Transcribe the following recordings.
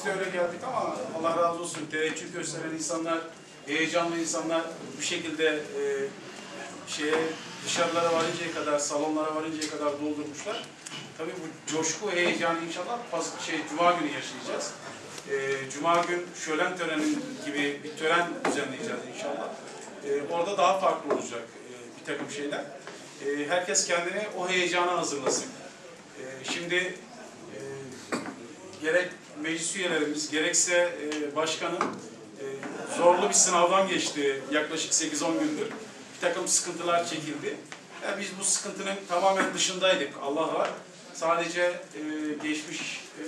biz de öyle geldik ama Allah razı olsun. Teveccüh gösteren insanlar, heyecanlı insanlar bu şekilde e, şeye dışarılara varıncaya kadar, salonlara varıncaya kadar doldurmuşlar. Tabii bu coşku, heyecanı inşallah pas, şey, Cuma günü yaşayacağız. E, Cuma gün şölen töreni gibi bir tören düzenleyeceğiz inşallah. E, orada daha farklı olacak e, bir takım şeyler. E, herkes kendini o heyecana hazırlasın. E, şimdi e, gerek meclis üyelerimiz, gerekse e, başkanım e, zorlu bir sınavdan geçti yaklaşık 8-10 gündür. Bir takım sıkıntılar çekildi. Yani biz bu sıkıntının tamamen dışındaydık. Allah. Sadece e, geçmiş e,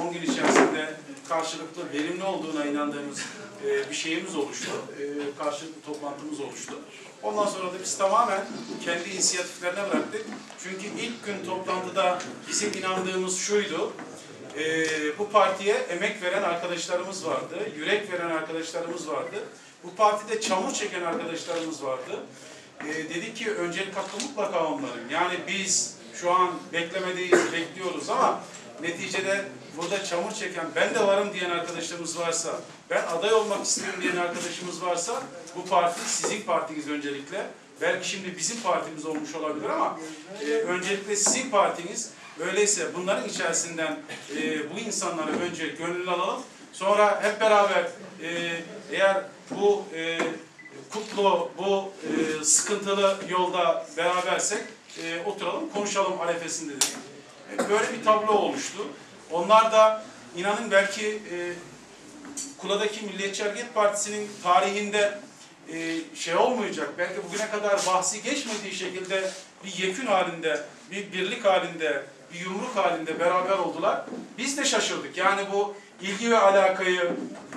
10 gün içerisinde karşılıklı verimli olduğuna inandığımız e, bir şeyimiz oluştu. E, karşılıklı toplantımız oluştu. Ondan sonra da biz tamamen kendi inisiyatiflerine bıraktık. Çünkü ilk gün toplantıda bizim inandığımız şuydu. Ee, bu partiye emek veren arkadaşlarımız vardı, yürek veren arkadaşlarımız vardı. Bu partide çamur çeken arkadaşlarımız vardı. Ee, dedi ki öncelik hakkı mutlaka onların. Yani biz şu an beklemedeyiz, bekliyoruz ama neticede burada çamur çeken, ben de varım diyen arkadaşlarımız varsa, ben aday olmak istiyorum diyen arkadaşımız varsa bu parti sizin partiniz öncelikle. Belki şimdi bizim partimiz olmuş olabilir ama e, öncelikle sizin partiniz. Öyleyse bunların içerisinden e, bu insanları önce gönüllü alalım. Sonra hep beraber e, eğer bu e, kutlu, bu e, sıkıntılı yolda berabersek e, oturalım, konuşalım arefesinde dedik. E, böyle bir tablo oluştu. Onlar da inanın belki e, Kula'daki Milliyetçi Hareket Partisi'nin tarihinde e, şey olmayacak, belki bugüne kadar bahsi geçmediği şekilde bir yekün halinde, bir birlik halinde, bir yumruk halinde beraber oldular. Biz de şaşırdık. Yani bu ilgi ve alakayı,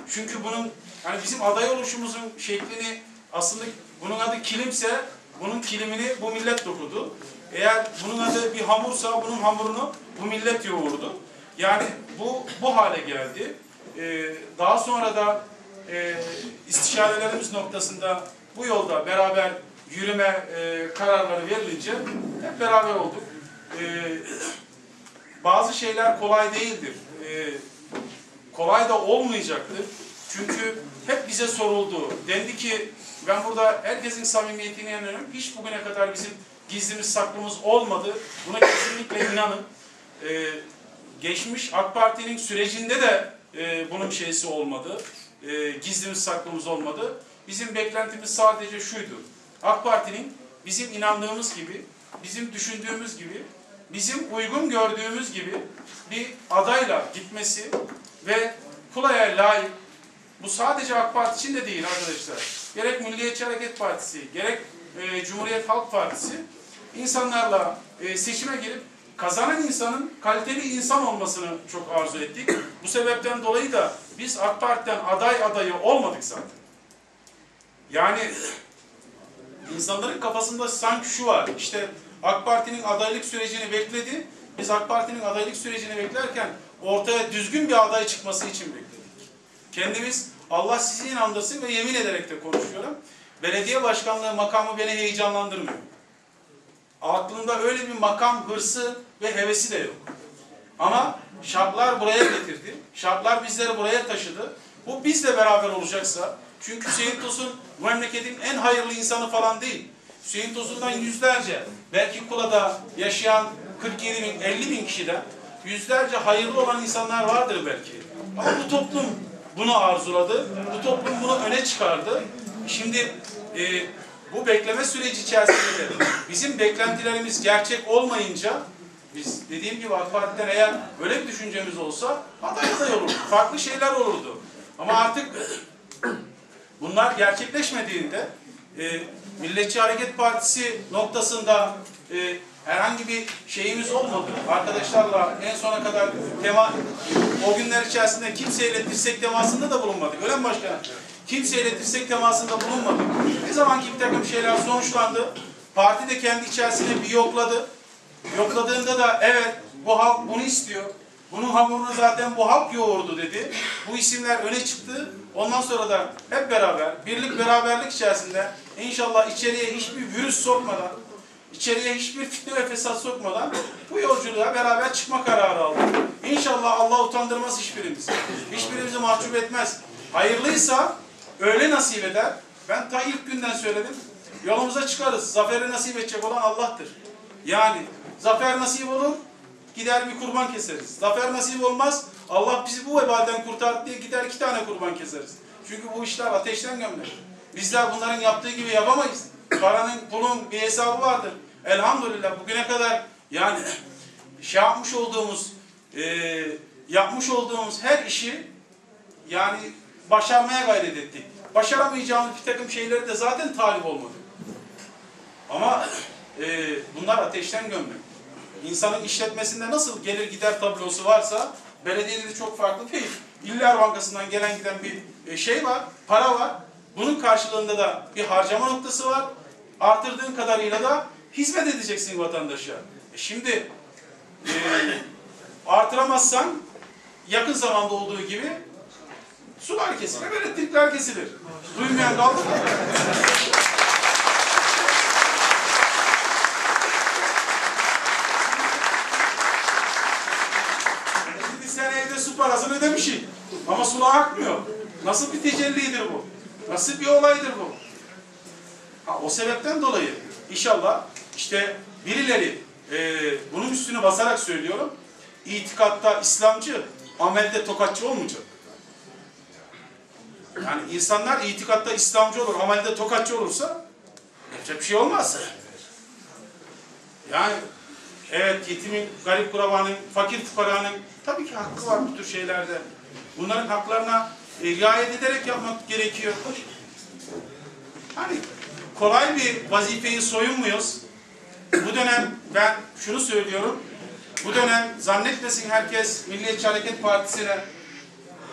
çünkü bunun yani bizim aday oluşumuzun şeklini aslında bunun adı kilimse bunun kilimini bu millet dokudu. Eğer bunun adı bir hamursa bunun hamurunu bu millet yoğurdu. Yani bu bu hale geldi. Ee, daha sonra da e, istişarelerimiz noktasında bu yolda beraber yürüme e, kararları verilince hep beraber olduk. E, bazı şeyler kolay değildir. E, kolay da olmayacaktır. Çünkü hep bize soruldu. Dendi ki ben burada herkesin samimiyetine inanıyorum. Hiç bugüne kadar bizim gizlimiz saklımız olmadı. Buna kesinlikle inanın. E, geçmiş AK Parti'nin sürecinde de e, bunun şeysi olmadı. E, gizlimiz saklımız olmadı. Bizim beklentimiz sadece şuydu. AK Parti'nin bizim inandığımız gibi, bizim düşündüğümüz gibi, bizim uygun gördüğümüz gibi bir adayla gitmesi ve Kula'ya layık, bu sadece AK Parti için de değil arkadaşlar. Gerek Milliyetçi Hareket Partisi, gerek e, Cumhuriyet Halk Partisi insanlarla e, seçime girip kazanan insanın kaliteli insan olmasını çok arzu ettik. Bu sebepten dolayı da biz AK Parti'den aday adayı olmadık zaten. Yani insanların kafasında sanki şu var. İşte AK Parti'nin adaylık sürecini bekledi. Biz AK Parti'nin adaylık sürecini beklerken ortaya düzgün bir aday çıkması için bekledik. Kendimiz Allah sizi inandırsın ve yemin ederek de konuşuyorum. Belediye başkanlığı makamı beni heyecanlandırmıyor. Aklımda öyle bir makam hırsı ve hevesi de yok. Ama şartlar buraya getirdi. Şartlar bizleri buraya taşıdı. Bu bizle beraber olacaksa, çünkü Hüseyin Tosun memleketin en hayırlı insanı falan değil. Hüseyin Tosun'dan yüzlerce, belki Kula'da yaşayan 47 bin, 50 bin kişiden yüzlerce hayırlı olan insanlar vardır belki. Ama bu toplum bunu arzuladı. Bu toplum bunu öne çıkardı. Şimdi e, bu bekleme süreci içerisinde de bizim beklentilerimiz gerçek olmayınca biz dediğim gibi AK Parti'den eğer böyle bir düşüncemiz olsa aday aday olurdu. Farklı şeyler olurdu. Ama artık bunlar gerçekleşmediğinde e, Milliyetçi Hareket Partisi noktasında e, herhangi bir şeyimiz olmadı. Arkadaşlarla en sona kadar tema o günler içerisinde kimseyle dirsek temasında da bulunmadık. Öyle mi başkanım? Kimseyle dirsek temasında bulunmadık. Ne zamanki bir takım şeyler sonuçlandı. Parti de kendi içerisinde bir yokladı. Yokladığında da evet bu halk bunu istiyor. Bunun hamurunu zaten bu halk yoğurdu dedi. Bu isimler öne çıktı. Ondan sonra da hep beraber, birlik beraberlik içerisinde inşallah içeriye hiçbir virüs sokmadan, içeriye hiçbir fitne ve fesat sokmadan bu yolculuğa beraber çıkma kararı aldık. İnşallah Allah utandırmaz hiçbirimizi. Hiçbirimizi mahcup etmez. Hayırlıysa öyle nasip eder. Ben ta ilk günden söyledim. Yolumuza çıkarız. Zaferi nasip edecek olan Allah'tır. Yani zafer nasip olur, gider bir kurban keseriz. Zafer nasip olmaz, Allah bizi bu vebalden kurtar diye gider iki tane kurban keseriz. Çünkü bu işler ateşten gömülür. Bizler bunların yaptığı gibi yapamayız. Paranın, pulun bir hesabı vardır. Elhamdülillah bugüne kadar yani şey yapmış olduğumuz, e, yapmış olduğumuz her işi yani başarmaya gayret ettik. Başaramayacağımız bir takım şeyleri de zaten talip olmadık. Ama e, bunlar ateşten gömlek. İnsanın işletmesinde nasıl gelir gider tablosu varsa belediyede de çok farklı değil. İller Bankası'ndan gelen giden bir e, şey var, para var. Bunun karşılığında da bir harcama noktası var. Artırdığın kadarıyla da hizmet edeceksin vatandaşa. E şimdi e, artıramazsan yakın zamanda olduğu gibi sular kesilir, elektrikler kesilir. Duymayan kaldı mı? Şimdi sen evde su parasını ödemişsin. Ama sular akmıyor. Nasıl bir tecellidir bu? Nasıl bir olaydır bu? Ha, o sebepten dolayı inşallah işte birileri e, bunun üstüne basarak söylüyorum. İtikatta İslamcı, amelde tokatçı olmayacak. Yani insanlar itikatta İslamcı olur, amelde tokatçı olursa yapacak bir şey olmaz. Yani evet yetimin, garip kurabanın, fakir fukaranın tabii ki hakkı var bu tür şeylerde. Bunların haklarına e, ederek yapmak gerekiyor. Hani kolay bir vazifeyi soyunmuyoruz. Bu dönem ben şunu söylüyorum. Bu dönem zannetmesin herkes Milliyetçi Hareket Partisi'ne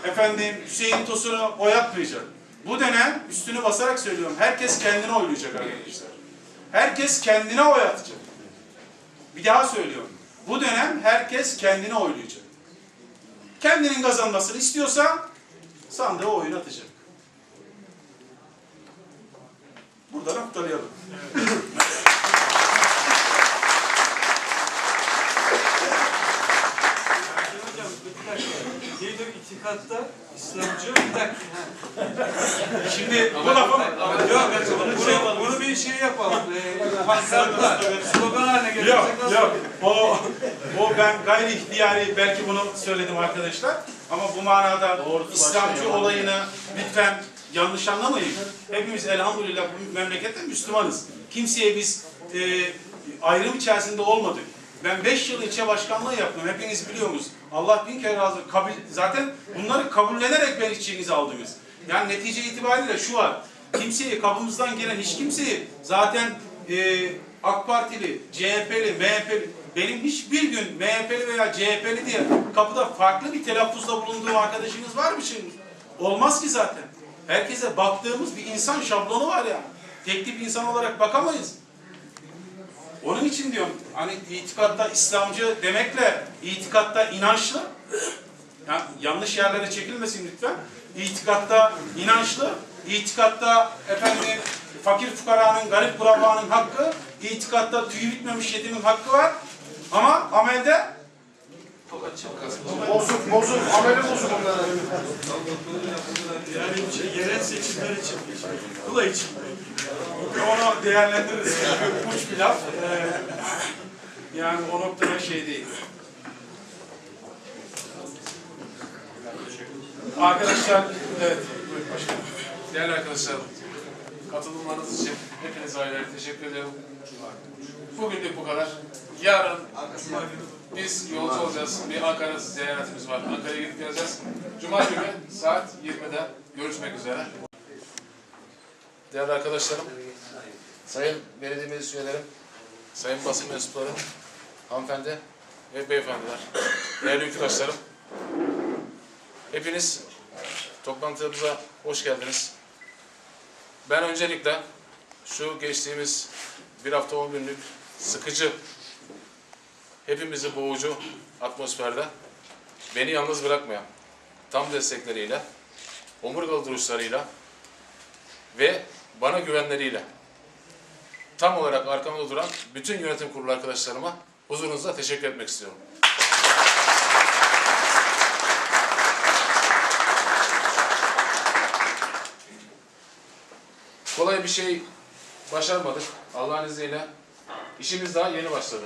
efendim Hüseyin Tosun'u oy atmayacak. Bu dönem üstünü basarak söylüyorum. Herkes kendine oylayacak arkadaşlar. Herkes kendine oy atacak. Bir daha söylüyorum. Bu dönem herkes kendine oylayacak. Kendinin kazanmasını istiyorsa sandığa oyun atacak. Burada noktalayalım. Dakika. Nedir itikatta İslamcı? Bir dakika. Şimdi bu lafım Yok, bunu, bunu bir şey yapalım. Ee, pankartla, slogan haline Yok, nasıl yok. olur? O, o ben gayri ihtiyari belki bunu söyledim arkadaşlar. Ama bu manada İslamcı olayını lütfen yanlış anlamayın. Hepimiz elhamdülillah bu memlekette Müslümanız. Kimseye biz e, ayrım içerisinde olmadık. Ben 5 yıl ilçe başkanlığı yaptım. Hepiniz biliyorsunuz. Allah bin kere razı. Kabul, zaten bunları kabullenerek ben içinize aldınız. Yani netice itibariyle şu var. Kimseyi kapımızdan gelen hiç kimseyi zaten e, AK Partili, CHP'li, MHP'li benim hiçbir gün MHP'li veya CHP'li diye kapıda farklı bir telaffuzda bulunduğum arkadaşınız var mı şimdi? Olmaz ki zaten. Herkese baktığımız bir insan şablonu var ya. Tek tip insan olarak bakamayız. Onun için diyorum hani itikatta İslamcı demekle itikatta inançlı yani yanlış yerlere çekilmesin lütfen. İtikatta inançlı, itikatta efendim fakir fukaranın, garip kurabanın hakkı, itikatta tüyü bitmemiş yetimin hakkı var. Ama amelde Bozuk, bozuk, ameli bozuk onların. Yani şey, yerel seçimler için, kula için. onu değerlendiririz. Çünkü uç bir laf. Ee, yani o noktada şey değil. Arkadaşlar, evet. buyurun başkanım. Değerli arkadaşlar, katılımlarınız için hepinize ayrı teşekkür ediyorum. Bugünlük bu kadar. Yarın biz yolcu olacağız. Bir Ankara ziyaretimiz var. Ankara'ya gidip geleceğiz. Cuma günü saat 20'de görüşmek üzere. Değerli arkadaşlarım, sayın belediye meclis üyelerim, sayın basın mensupları, hanımefendi ve beyefendiler, değerli ülküdaşlarım, hepiniz toplantımıza hoş geldiniz. Ben öncelikle şu geçtiğimiz bir hafta on günlük sıkıcı, hepimizi boğucu atmosferde beni yalnız bırakmayan, tam destekleriyle, omurgalı duruşlarıyla ve bana güvenleriyle tam olarak arkamda duran bütün yönetim kurulu arkadaşlarıma huzurunuzda teşekkür etmek istiyorum. Kolay bir şey başarmadık. Allah'ın izniyle işimiz daha yeni başladı.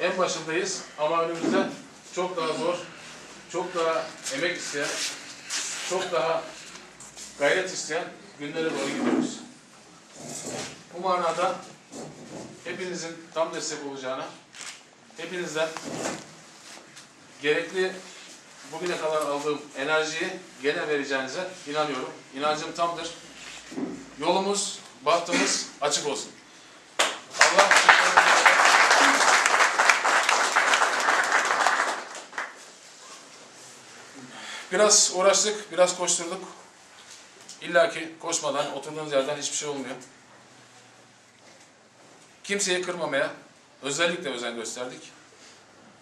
En başındayız ama önümüzde çok daha zor, çok daha emek isteyen, çok daha gayret isteyen günlere doğru gidiyoruz. Bu manada hepinizin tam destek olacağına, hepinizden gerekli bugüne kadar aldığım enerjiyi gene vereceğinize inanıyorum. İnancım tamdır. Yolumuz, bahtımız açık olsun. Allah Biraz uğraştık, biraz koşturduk. İlla ki koşmadan, oturduğunuz yerden hiçbir şey olmuyor. Kimseyi kırmamaya özellikle özen gösterdik.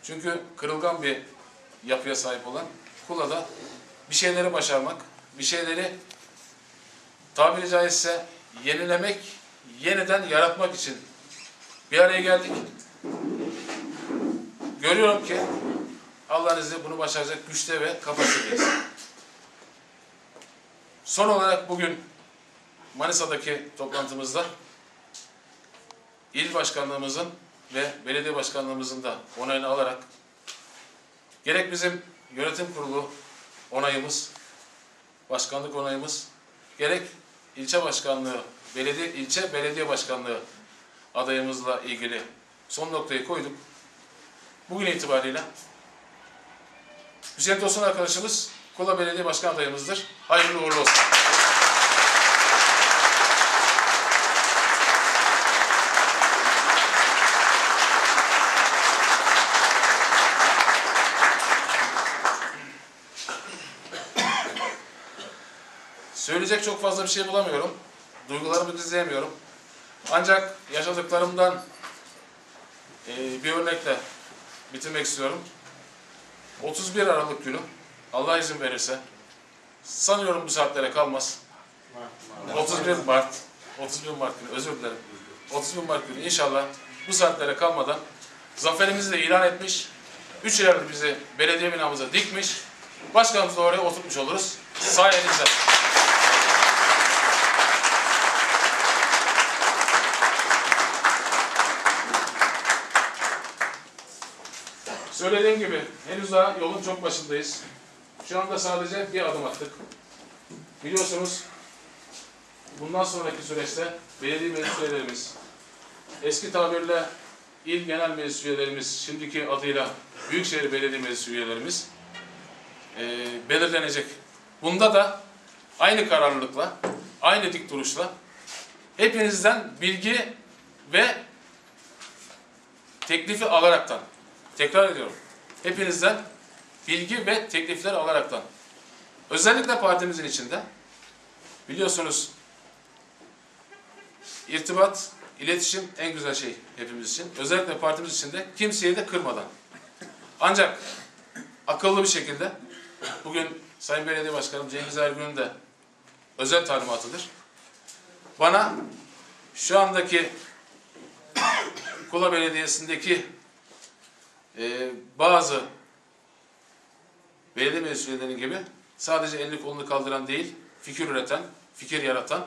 Çünkü kırılgan bir yapıya sahip olan Kula'da bir şeyleri başarmak, bir şeyleri tabiri caizse yenilemek, yeniden yaratmak için bir araya geldik. Görüyorum ki Allah'ın izniyle bunu başaracak güçte ve kapasitedeyiz. Son olarak bugün Manisa'daki toplantımızda il başkanlığımızın ve belediye başkanlığımızın da onayını alarak gerek bizim yönetim kurulu onayımız, başkanlık onayımız, gerek ilçe başkanlığı, belediye ilçe belediye başkanlığı adayımızla ilgili son noktayı koyduk. Bugün itibariyle Hüseyin Tosun arkadaşımız Kola Belediye Başkan adayımızdır. Hayırlı uğurlu olsun. Çok fazla bir şey bulamıyorum. Duygularımı gizleyemiyorum. Ancak yaşadıklarımdan eee, bir örnekle bitirmek istiyorum. 31 Aralık günü Allah izin verirse sanıyorum bu saatlere kalmaz. 31 Mart 31 Mart günü özür dilerim. 31 Mart günü inşallah bu saatlere kalmadan zaferimizi de ilan etmiş. Üç yerde bizi belediye binamıza dikmiş. Başkanımızı oraya oturtmuş oluruz. Sayenizde. Söylediğim gibi henüz daha yolun çok başındayız. Şu anda sadece bir adım attık. Biliyorsunuz bundan sonraki süreçte belediye meclis üyelerimiz, eski tabirle il genel meclis üyelerimiz, şimdiki adıyla Büyükşehir Belediye Meclis üyelerimiz eee, belirlenecek. Bunda da aynı kararlılıkla, aynı dik duruşla hepinizden bilgi ve teklifi alaraktan Tekrar ediyorum. Hepinizden bilgi ve teklifler alaraktan. Özellikle partimizin içinde biliyorsunuz irtibat, iletişim en güzel şey hepimiz için. Özellikle partimiz içinde kimseyi de kırmadan. Ancak akıllı bir şekilde bugün Sayın Belediye Başkanım Cengiz Ergün'ün de özel talimatıdır. Bana şu andaki Kula Belediyesi'ndeki ee, bazı belediye meclis üyeleri gibi sadece elini kolunu kaldıran değil, fikir üreten, fikir yaratan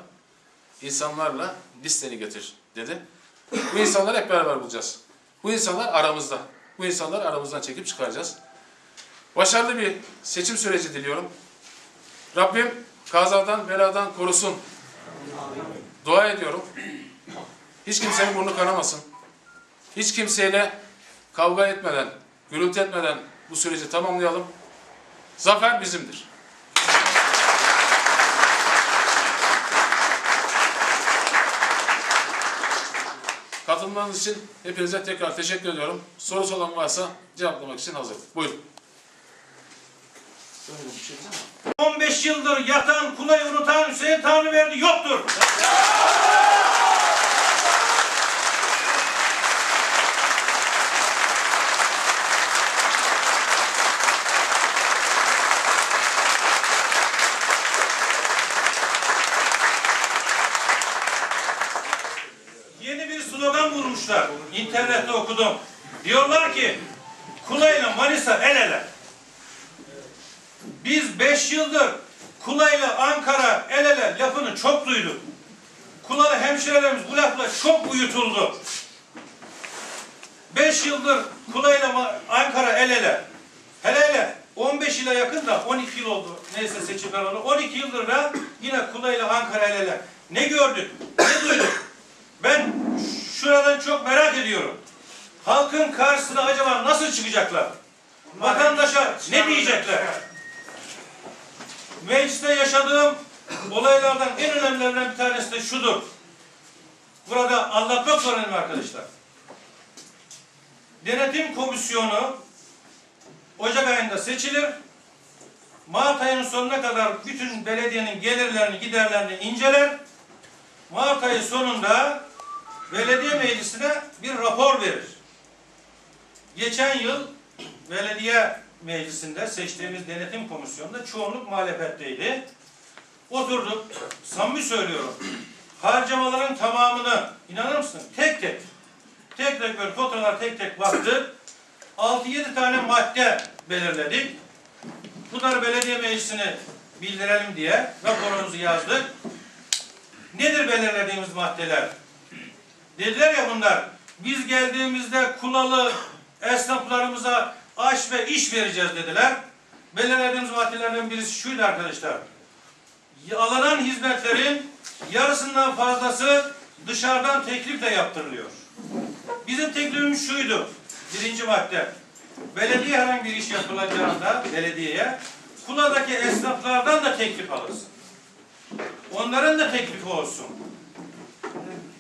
insanlarla listeni getir dedi. Bu insanları hep beraber bulacağız. Bu insanlar aramızda. Bu insanları aramızdan çekip çıkaracağız. Başarılı bir seçim süreci diliyorum. Rabbim kazadan, beladan korusun. Dua ediyorum. Hiç kimsenin burnu kanamasın. Hiç kimseyle kavga etmeden, gürültü etmeden bu süreci tamamlayalım. Zafer bizimdir. Katılmanız için hepinize tekrar teşekkür ediyorum. Sorusu olan varsa cevaplamak için hazırım. Buyurun. Söyle bir şey diyeceğim mi? 15 yıldır yatan, kulayı unutan Hüseyin Tanrıverdi yoktur. İnternette okudum. Diyorlar ki Kula ile Manisa el ele. Biz beş yıldır Kula ile Ankara el ele lafını çok duyduk. Kulalı hemşirelerimiz bu lafla çok uyutuldu. Beş yıldır Kula ile Ankara el ele. Hele hele 15 yıla yakın da 12 yıl oldu. Neyse seçimler oldu. 12 yıldır da yine Kula ile Ankara el ele. Ne gördük? Ne duyduk? Ben şuradan çok merak ediyorum. Halkın karşısına acaba nasıl çıkacaklar? Vatandaşa ne diyecekler? Mecliste yaşadığım olaylardan en önemlilerinden bir tanesi de şudur. Burada anlatmak zorundayım arkadaşlar. Denetim komisyonu Ocak ayında seçilir. Mart ayının sonuna kadar bütün belediyenin gelirlerini, giderlerini inceler. Mart ayı sonunda belediye meclisine bir rapor verir. Geçen yıl belediye meclisinde seçtiğimiz denetim komisyonunda çoğunluk muhalefetteydi. Oturduk, samimi söylüyorum, harcamaların tamamını, inanır mısın? Tek tek, tek tek böyle faturalar tek tek baktık. 6-7 tane madde belirledik. Bunları belediye meclisine bildirelim diye raporumuzu yazdık. Nedir belirlediğimiz maddeler? Dediler ya bunlar, biz geldiğimizde kulalı esnaflarımıza aş ve iş vereceğiz dediler. Belirlediğimiz maddelerden birisi şuydu arkadaşlar. Alınan hizmetlerin yarısından fazlası dışarıdan teklifle yaptırılıyor. Bizim teklifimiz şuydu. Birinci madde. Belediye herhangi bir iş yapılacağında belediyeye kuladaki esnaflardan da teklif alırsın. Onların da teklifi olsun.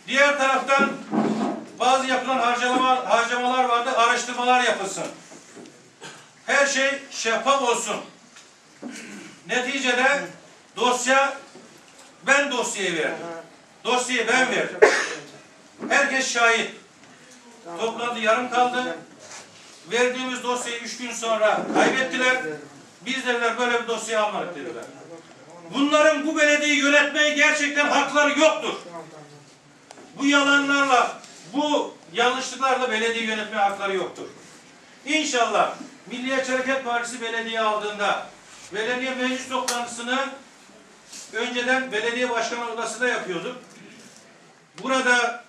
Diğer taraftan bazı yapılan harcama, harcamalar vardı, araştırmalar yapılsın. Her şey şeffaf olsun. Neticede dosya, ben dosyayı verdim. Dosyayı ben verdim. Herkes şahit. Toplantı yarım kaldı. Verdiğimiz dosyayı üç gün sonra kaybettiler. Biz dediler böyle bir dosya almadık dediler. Bunların bu belediyeyi yönetmeye gerçekten hakları yoktur. Bu yalanlarla, bu yanlışlıklarla belediye yönetme hakları yoktur. İnşallah Milliyetçi Hareket Partisi belediye aldığında belediye meclis toplantısını önceden belediye başkanı odasında yapıyorduk. Burada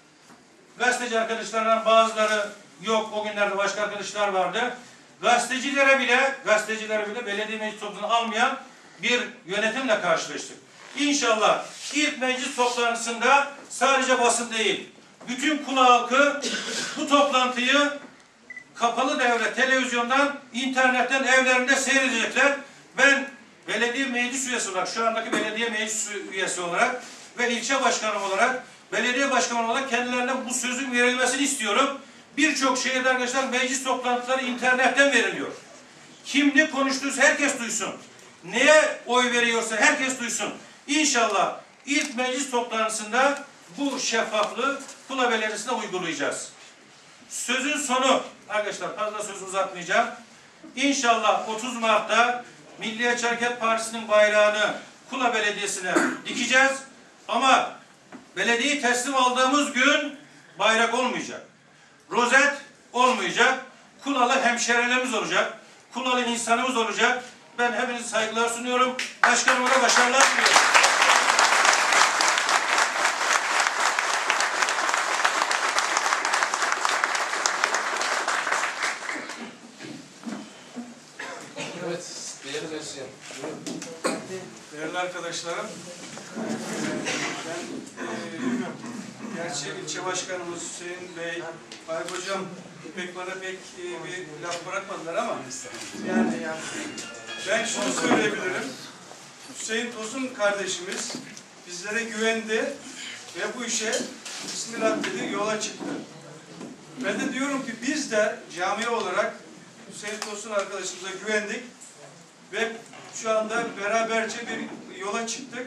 gazeteci arkadaşlardan bazıları yok. O günlerde başka arkadaşlar vardı. Gazetecilere bile, gazetecilere bile belediye meclis toplantısını almayan bir yönetimle karşılaştık. İnşallah ilk meclis toplantısında sadece basın değil, bütün kula halkı bu toplantıyı kapalı devre televizyondan, internetten evlerinde seyredecekler. Ben belediye meclis üyesi olarak, şu andaki belediye meclis üyesi olarak ve ilçe başkanı olarak, belediye başkanı olarak kendilerine bu sözün verilmesini istiyorum. Birçok şehirde arkadaşlar meclis toplantıları internetten veriliyor. Kim ne konuştuysa herkes duysun. Neye oy veriyorsa herkes duysun. İnşallah ilk meclis toplantısında bu şeffaflığı Kula Belediyesi'ne uygulayacağız. Sözün sonu arkadaşlar fazla söz uzatmayacağım. İnşallah 30 Mart'ta Milliyetçi Hareket Partisi'nin bayrağını Kula Belediyesi'ne dikeceğiz. Ama belediyeyi teslim aldığımız gün bayrak olmayacak. Rozet olmayacak. Kulalı hemşerilerimiz olacak. Kulalı insanımız olacak. Ben hepinize saygılar sunuyorum. Başkanıma da başarılar diliyorum. Evet, değerli meclis Değerli arkadaşlarım, ben eee gerçi ilçe başkanımız Hüseyin Bey, Faik Hocam pek bana pek eee, bir laf bırakmadılar ama yani ben şunu söyleyebilirim. Hüseyin Tosun kardeşimiz bizlere güvendi ve bu işe Bismillah dedi yola çıktı. Ben de diyorum ki biz de cami olarak Hüseyin Tosun arkadaşımıza güvendik ve şu anda beraberce bir yola çıktık.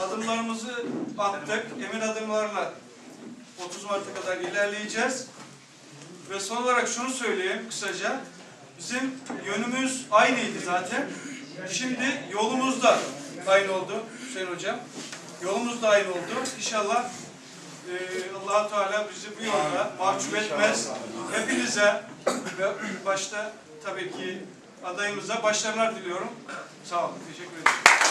Adımlarımızı attık. Emin adımlarla 30 Mart'a kadar ilerleyeceğiz. Ve son olarak şunu söyleyeyim kısaca. Bizim yönümüz aynıydı zaten. Şimdi yolumuz da aynı oldu Hüseyin Hocam. Yolumuz da aynı oldu. İnşallah allah Teala bizi bu yolda mahcup etmez. Hepinize ve başta tabii ki adayımıza başarılar diliyorum. Sağ olun. Teşekkür ederim.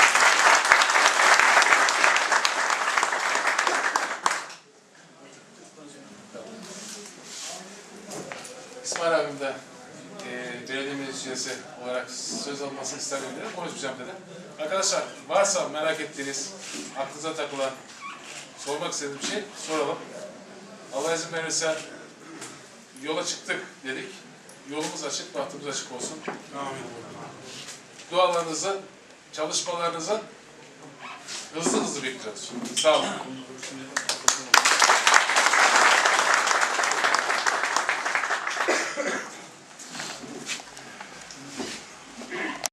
İsmail abim de e, belediye meclis üyesi olarak söz almasını isterim dedi. Konuşmayacağım dedi. Arkadaşlar varsa merak ettiğiniz, aklınıza takılan, sormak istediğiniz bir şey soralım. Allah izin verirse yola çıktık dedik. Yolumuz açık, bahtımız açık olsun. Dualarınızı, çalışmalarınızı hızlı hızlı bekliyoruz. Sağ olun.